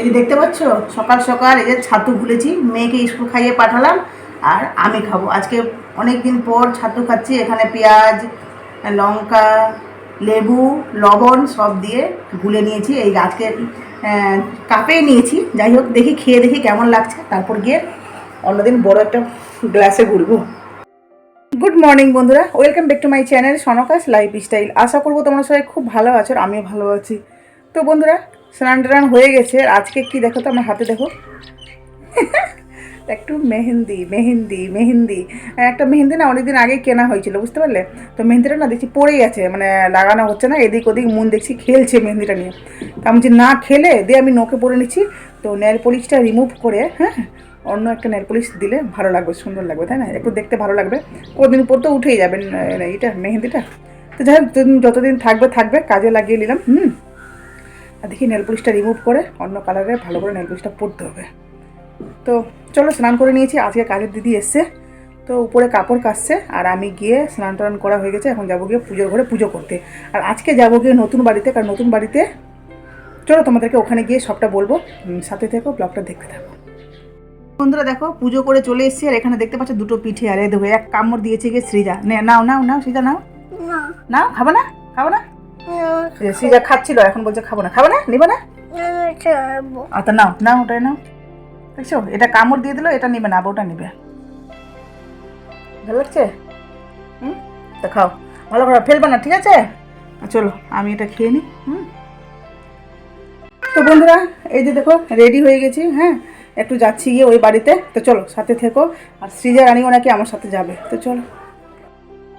এই দেখতে পাচ্ছ? সকাল সকাল এই যে ছাতু ভুলেছি, মেয়েকে স্কুল খাইয়ে পাঠালাম আর আমি খাব। আজকে অনেক দিন পর ছাতু খাচ্ছি, এখানে পেঁয়াজ, লঙ্কা, লেবু, লবণ সব দিয়ে গুলে নিয়েছি। এই আজকে কাপেই নিয়েছি। যাই হোক, দেখি, খেয়ে দেখি কেমন লাগছে। তারপর গিয়ে অন্যদিন বড় একটা গ্লাসে গুলবো গুড মর্নিং বন্ধুরা। Welcome back to my channel সনকাস lifestyle আশা করব তোমরা সবাই খুব ভালো আছো আর আমিও ভালো আছি। তো বন্ধুরা স্নান টান হয়ে গেছে। আজকে কি দেখো তো আমার হাতে দেখো। একটু মেহেন্দি মেহেন্দি মেহেন্দি। একটা মেহেন্দি না অনেকদিন আগেই কেনা হয়েছিল, বুঝতে পারলে? তো মেহেন্দিটা না দেখছি পড়েই আছে মানে লাগানো হচ্ছে না, এদিক ওদিক মন দেখছি খেলছে মেহেন্দিটা নিয়ে। তা আমি না খেলে? দিয়ে আমি নোকে পরে নিচ্ছি। তো নেল পলিশটা রিমুভ করে হ্যাঁ অন্য একটা নেল পলিশ দিলে ভালো লাগবে, সুন্দর লাগবে, তাই না? একটু দেখতে ভালো লাগবে। কদিন পর তো উঠেই যাবেন এটা মেহেন্দিটা। তো যাই হোক যতদিন থাকবে থাকবে, কাজে লাগিয়ে নিলাম, হুম। আর দেখি নেল পলিশটা রিমুভ করে অন্য কালারে ভালো করে নেল পলিশটা পরতে হবে। তো চলো স্নান করে নিয়েছি আজকে কাজের দিদি এসছে। তো উপরে কাপড় কাচছে আর আমি গিয়ে স্নান টান করা হয়ে গেছে এখন যাব গিয়ে পুজোর ঘরে পুজো করতে। আর আজকে যাব গিয়ে নতুন বাড়িতে কারণ নতুন বাড়িতে চলো তোমাদেরকে ওখানে গিয়ে সবটা বলব। সাথে থেকো ব্লগটা দেখতে থাকো। বন্ধুরা দেখো পুজো করে চলে এসেছি আর এখানে দেখতে পাচ্ছ দুটো পিঠে আর এ দেখো এক কামড় দিয়েছে গিয়ে শ্রীজা। নে নাও নাও নাও শ্রীজা নাও। না। নাও খাব না? খাব না? যে খাচ্ছিল এখন বলছে খাব না। খাব না? নিবে না? আচ্ছা নাও নাও ওটাই নাও। দেখছ? এটা কামড় দিয়ে দিলো এটা নিবে না আবার ওটা নিবে। ভালো লাগছে? হুম? তা খাও। ভালো করে ফেলবে না ঠিক আছে? চলো আমি এটা খেয়ে নিই হুম? তো বন্ধুরা এই যে দেখো রেডি হয়ে গেছি হ্যাঁ? একটু যাচ্ছি গিয়ে ওই বাড়িতে। তো চলো সাথে থেকো। আর সৃজা রানীও নাকি আমার সাথে যাবে। তো চলো।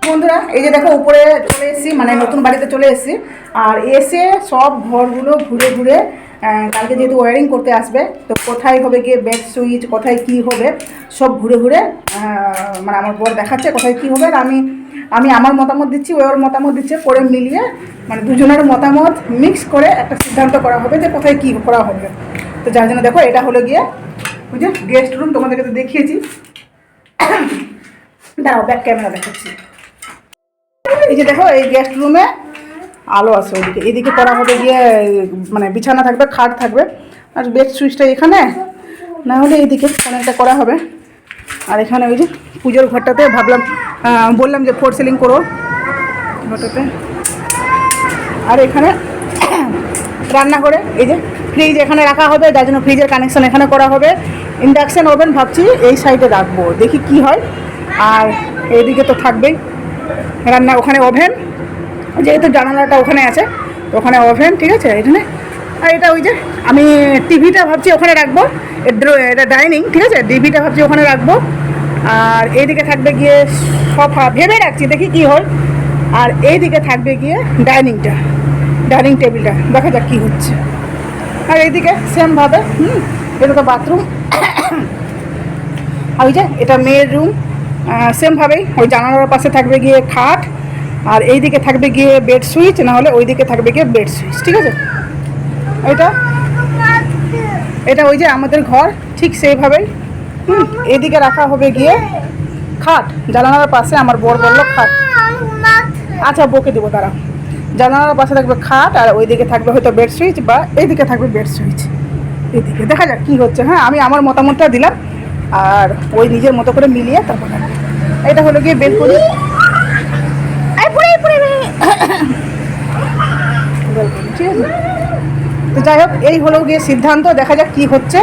বন্ধুরা, এই যে দেখো উপরে চলে এসেছি মানে নতুন বাড়িতে চলে এসেছি। আর এসে সব ঘরগুলো ঘুরে ঘুরে কালকে যেহেতু ওয়ারিং করতে আসবে, তো কোথায় হবে গিয়ে বেড সুইচ কোথায় কি হবে, সব ঘুরে ঘুরে মানে আমার বর দেখাচ্ছে কোথায় কি হবে। আর আমি আমি আমার মতামত দিচ্ছি ওর মতামত দিচ্ছে, করে মিলিয়ে মানে দুজনের মতামত মিক্স করে একটা সিদ্ধান্ত করা হবে যে কোথায় কি করা হবে। তো যার জন্য দেখো, এটা হলো গিয়ে বুঝে গেস্ট রুম তোমাদেরকে তো দেখিয়েছি। দাঁড়াও ব্যাক ক্যামেরা দেখাচ্ছি। এই যে দেখো, এই গেস্ট রুমে আলো আছে ওইদিকে এদিকে করা হবে গিয়ে মানে বিছানা থাকবে, খাট থাকবে। আর বেড সুইচটা এখানে। না হলে এইদিকে অনেকটা করা হবে। আর এখানে ওই যে পুজোর ঘরটাতে ভাবলাম বললাম যে ফোর সিলিং করো ঘরটাতে। আর এখানে রান্না করে এই যে ফ্রিজ এখানে রাখা হবে, যার জন্য ফ্রিজের কানেকশন এখানে করা হবে। ইন্ডাকশান ওভেন ভাবছি, এই সাইডে রাখব, দেখি কি হয়। আর এইদিকে তো থাকবেই। রান্না, ওখানে ওভেন, যেহেতু জানালাটা ওখানে আছে ওখানে ওভেন, ঠিক আছে এখানে আর এটা ওই যে, আমি টিভিটা ভাবছি ওখানে রাখব এটা ডাইনিং, ঠিক আছে, টিভিটা ভাবছি ওখানে রাখব। আর এইদিকে থাকবে গিয়ে সোফা, ভেবে রাখছি, দেখি কি হয়। আর এইদিকে থাকবে গিয়ে ডাইনিংটা, ডাইনিং টেবিলটা, দেখা যাক কী হচ্ছে। আর এইদিকে সেমভাবে হুম, এটা তো বাথরুম আর ওই যে, এটা মেয়ের রুম সেমভাবেই ওই জানালার পাশে থাকবে গিয়ে খাট, আর এই দিকে থাকবে গিয়ে বেড সুইচ না হলে ওই দিকে থাকবে গিয়ে বেড সুইচ ঠিক আছে? এটা এটা ওই যে আমাদের ঘর, ঠিক সেইভাবেই এদিকে রাখা হবে গিয়ে খাট, জানালার পাশে আমার বর বলল খাট। আচ্ছা বকে দেবো তারা জানালার পাশে থাকবে খাট, আর ওইদিকে থাকবে হয়তো বেড সুইচ বা এইদিকে থাকবে বেড সুইচ এদিকে, দেখা যাক কী হচ্ছে হ্যাঁ আমি আমার মতামতটা দিলাম, আর ওই নিজের মতো করে মিলিয়ে তারপর। এটা হলো গিয়ে। Balcony, ঠিক আছে? তো যাই হোক এই হলো গিয়ে সিদ্ধান্ত দেখা যাক কি হচ্ছে।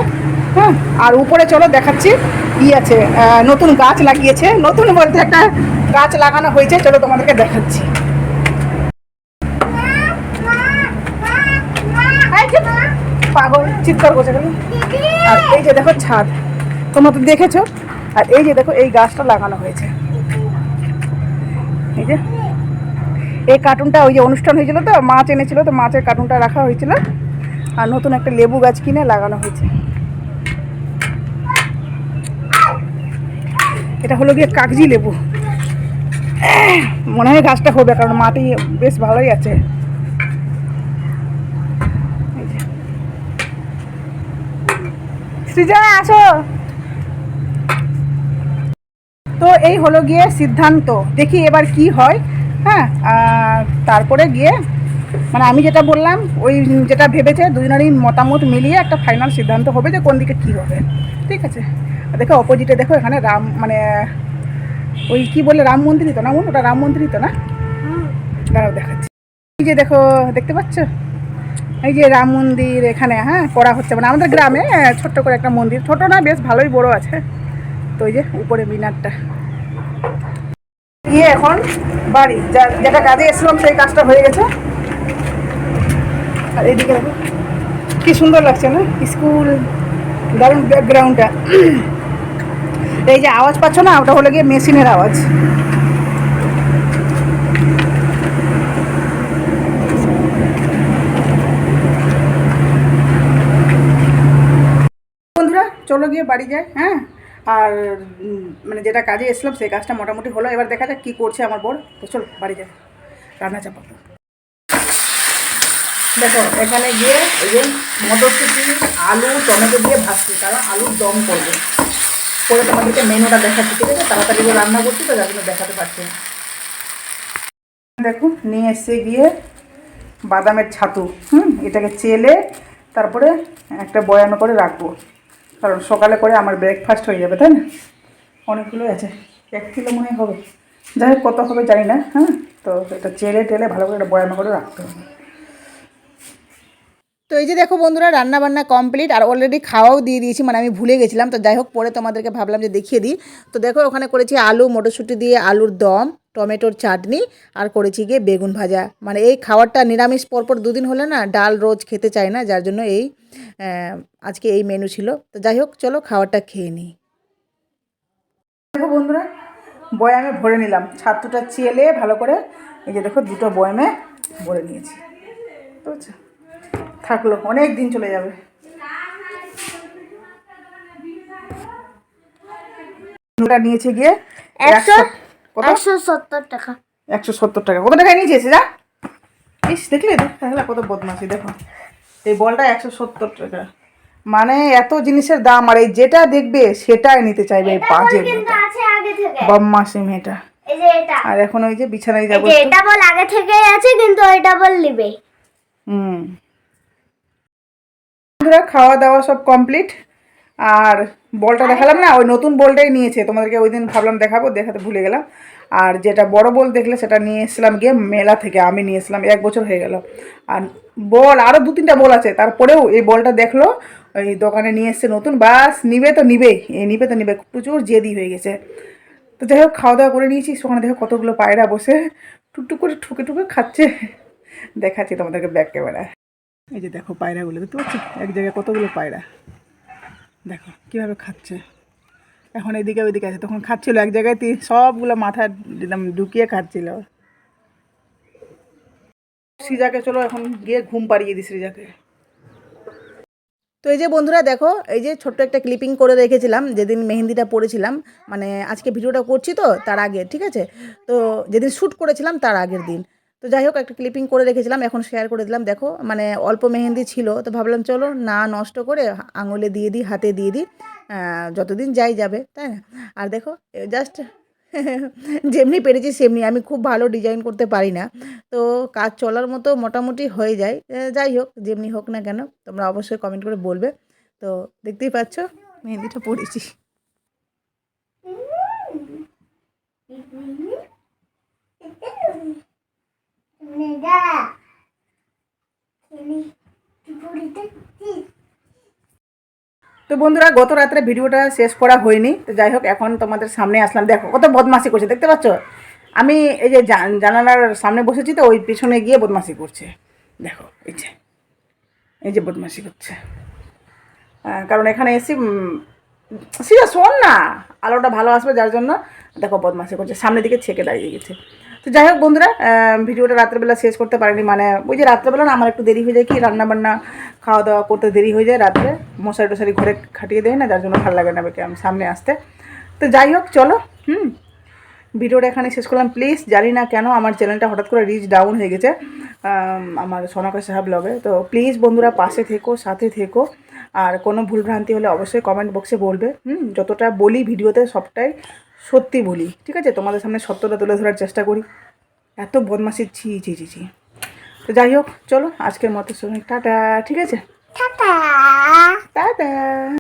হ্যাঁ আর উপরে চলো দেখাচ্ছি কি আছে। নতুন গাছ লাগিয়েছে। নতুন বলতে একটা গাছ লাগানো হয়েছে। চলো তোমাদেরকে দেখাচ্ছি। পাগল চিৎকার করছে আর এই যে দেখো ছাদ। তোমরা তো দেখেছ? আর এই যে দেখো এই গাছটা লাগানো হয়েছে। এই যে। এই কার্টুনটা ওই যে অনুষ্ঠান হয়েছিল তো, মাছ এনেছিল তো, মাছের কার্টুনটা রাখা হয়েছিল। আর নতুন একটা লেবু গাছ কিনে লাগানো হয়েছে। এটা হলো গিয়ে কাগজি লেবু। মনে হয় গাছটা হবে, কারণ মাটি বেশ ভালোই আছে। সৃজা, আসো। তো এই হলো গিয়ে সিদ্ধান্ত। দেখি এবার কি হয় হ্যাঁ? তারপরে গিয়ে মানে আমি যেটা বললাম, ওই যেটা ভেবেছে দুজনেরই মতামত মিলিয়ে একটা ফাইনাল সিদ্ধান্ত হবে যে কোন দিকে কী হবে। ঠিক আছে? দেখো অপোজিটে দেখো এখানে রাম মানে ওই কি বলে, রাম মন্দিরই তো না? ওটা রাম মন্দিরই তো না? দাঁড়াও দেখাচ্ছি। এই যে দেখো, দেখতে পাচ্ছ? এই যে রাম মন্দির এখানে হ্যাঁ করা হচ্ছে। মানে আমাদের গ্রামে ছোট্ট করে একটা মন্দির, ছোট না, বেশ ভালোই বড় আছে। তো ওই যে উপরে মিনারটা। গিয়ে এখন বাড়ি যেটা কাজে এসেছিলাম সেই কাজটা হয়ে গেছে। আর এইদিকে কি সুন্দর লাগছে না? স্কুল, দারুণ ব্যাকগ্রাউন্ডটা এই যে আওয়াজ পাচ্ছ না, ওটা হলো গিয়ে মেশিনের আওয়াজ। বন্ধুরা, চলো গিয়ে বাড়ি যায় হ্যাঁ? আর মানে যেটা কাজে এসলাম সেই কাজটা মোটামুটি হলো। এবার দেখা যাক কী করছে আমার বোর। তো চলো, বাড়ি যাই। রান্না চাপাবো দেখো, এখানে গিয়ে এই যে মটরশুঁটি, আলু, টমেটো দিয়ে ভাজছি। কারণ আলুর দম করবে। করে তোমাদেরকে মেনুটা দেখাচ্ছি, ঠিক আছে? তাড়াতাড়ি করে রান্না করছি তো, যার দেখাতে পারছি। দেখো, নিয়ে এসে গিয়ে বাদামের ছাতু, হুম, এটাকে চেলে তারপরে একটা বয়ানো করে রাখব। কারণ সকালে করে আমার ব্রেকফাস্ট হয়ে যাবে, তাই না? অনেকগুলোই আছে, এক কিলো মনে হবে। যাই কত হবে জানি না হ্যাঁ? তো এটা চেলে টেলে ভালো করে একটা বয়ানো করে রাখতে হবে। তো এই যে দেখো বন্ধুরা রান্না বান্না কমপ্লিট আর অলরেডি খাওয়াও দিয়ে দিয়েছি মানে আমি ভুলে গেছিলাম। তো যাই হোক, পরে তোমাদেরকে ভাবলাম যে দেখিয়ে দিই। তো দেখো, ওখানে করেছি আলু, মটরশুঁটি দিয়ে আলুর দম, টমেটোর চাটনি আর করেছি গিয়ে বেগুন ভাজা। মানে এই খাবারটা নিরামিষ পরপর দুদিন হলে না, ডাল রোজ খেতে চাই না, যার জন্য এই আজকে এই মেনু ছিল। তো যাই হোক, চলো খাবারটা খেয়ে নিই। দেখো বন্ধুরা, বয়ামে ভরে নিলাম। ছাতুটা চেলে ভালো করে, এই যে দেখো দুটো বয়ামে ভরে নিয়েছি। বুঝছ? থাকল অনেক দিন চলে যাবে। নিয়েছে গিয়ে একশো সত্তর টাকা। একশো সত্তর টাকা। কত টাকায় নিয়েছে যা ইস দেখলে দেখলে কত বদমাসি দেখো। এই বলটা একশো সত্তর টাকা। মানে এত জিনিসের দাম আর এই যেটা দেখবে সেটাই নিতে চাইবে এই বাজে বদমাসি মেয়েটা। আর এখন ওই যে বিছানায় যাব এটা বল আগে থেকেই আছে কিন্তু ওইটা বল নিবে। হুম। বন্ধুরা খাওয়া দাওয়া সব কমপ্লিট আর বলটা দেখালাম না, ওই নতুন বলটাই নিয়েছে। তোমাদেরকে ওই দিন ভাবলাম দেখাবো, দেখাতে ভুলে গেলাম। আর যেটা বড় বল দেখলে, সেটা নিয়ে এসেছিলাম গিয়ে মেলা থেকে, আমি নিয়ে এসেছিলাম, এক বছর হয়ে গেল। আর বল আরও দু তিনটা বল আছে, তারপরেও এই বলটা দেখল, ওই দোকানে নিয়ে এসছে নতুন, বাস, নিবে তো নিবে এই নিবে তো নিবে, প্রচুর জেদি হয়ে গেছে। তো যাই হোক খাওয়া দাওয়া করে নিয়েছি ওখানে দেখো কতগুলো পায়রা বসে, টুকটুক করে ঠুকে ঠুকে খাচ্ছে। দেখাচ্ছি তোমাদেরকে ব্যাক ক্যামেরায়। এই যে দেখো পায়রাগুলো, দেখতে পাচ্ছ? এক জায়গায় কতগুলো পায়রা। দেখো, কীভাবে খাচ্ছে। এখন এদিকে ওইদিকে আছে, তখন খাচ্ছিল এক জায়গায় সবগুলো মাথা ঢুকিয়ে খাচ্ছিল। সৃজাকে চলো এখন গিয়ে ঘুম পাড়িয়ে দিই সৃজাকে। তো এই যে বন্ধুরা, দেখো, এই যে ছোট্ট একটা ক্লিপিং করে রেখেছিলাম, যেদিন মেহেন্দিটা পড়েছিলাম মানে আজকে ভিডিওটা করছি তো, তার আগে, ঠিক আছে? তো যেদিন শ্যুট করেছিলাম, তার আগের দিন। তো যাই হোক, একটা ক্লিপিং করে রেখেছিলাম, এখন শেয়ার করে দিলাম। দেখো মানে অল্প মেহেন্দি ছিল, তো ভাবলাম চলো না নষ্ট করে আঙুলে দিয়ে দিই, হাতে দিয়ে দিই যতদিন যাই যাবে, তাই না? আর দেখো জাস্ট যেমনি পেরেছি সেমনি, আমি খুব ভালো ডিজাইন করতে পারি না। তো কাজ চলার মতো মোটামুটি হয়ে যায়। যাই হোক, যেমনি হোক না কেন, তোমরা অবশ্যই কমেন্ট করে বলবে। তো দেখতেই পাচ্ছ, মেহেন্দিটা পড়েছি। তো বন্ধুরা, গত রাত্রে ভিডিওটা শেষ করা হয়নি। তো যাই হোক, এখন তোমাদের সামনে আসলাম। দেখো, কত বদমাসি করছে, দেখতে পাচ্ছ? আমি এই যে জানালার সামনে বসেছি তো, ওই পিছনে গিয়ে বদমাসি করছে। দেখো, এই যে এই যে বদমাসি করছে। কারণ এখানে এসি সিরা শোন না। আলোটা ভালো আসবে যার জন্য। দেখো বদমাসি করছে, সামনের দিকে ছেঁকে দাঁড়িয়ে গেছে। তো যাই হোক বন্ধুরা ভিডিওটা রাত্রেবেলা শেষ করতে পারিনি মানে ওই যে রাত্রেবেলা না, আমার একটু দেরি হয়ে যায় কি রান্না বান্না খাওয়া দাওয়া করতে দেরি হয়ে যায় রাত্রে, মশারি টশারি ঘরে খাটিয়ে দেয় না, যার জন্য ভালো লাগে না বেকে আমি সামনে আসতে। তো যাই হোক, চলো, হুম, ভিডিওটা এখানে শেষ করলাম। প্লিজ জানি না কেন আমার চ্যানেলটা হঠাৎ করে রিচ ডাউন হয়ে গেছে আমার সোনাকা সাহেব ব্লগে তো প্লিজ বন্ধুরা, পাশে থেকো, সাথে থেকো, আর কোনো ভুলভ্রান্তি হলে অবশ্যই কমেন্ট বক্সে বলবে, হুম, যতটা বলি ভিডিওতে সবটাই সত্যি বলি ঠিক আছে? তোমাদের সামনে সত্যটা তুলে ধরার চেষ্টা করি। এত বদমাসি ছি ছি ছি ছি। তো যাই হোক চলো আজকের মতো সময়। টাটা ঠিক আছে? টাটা। টাটা।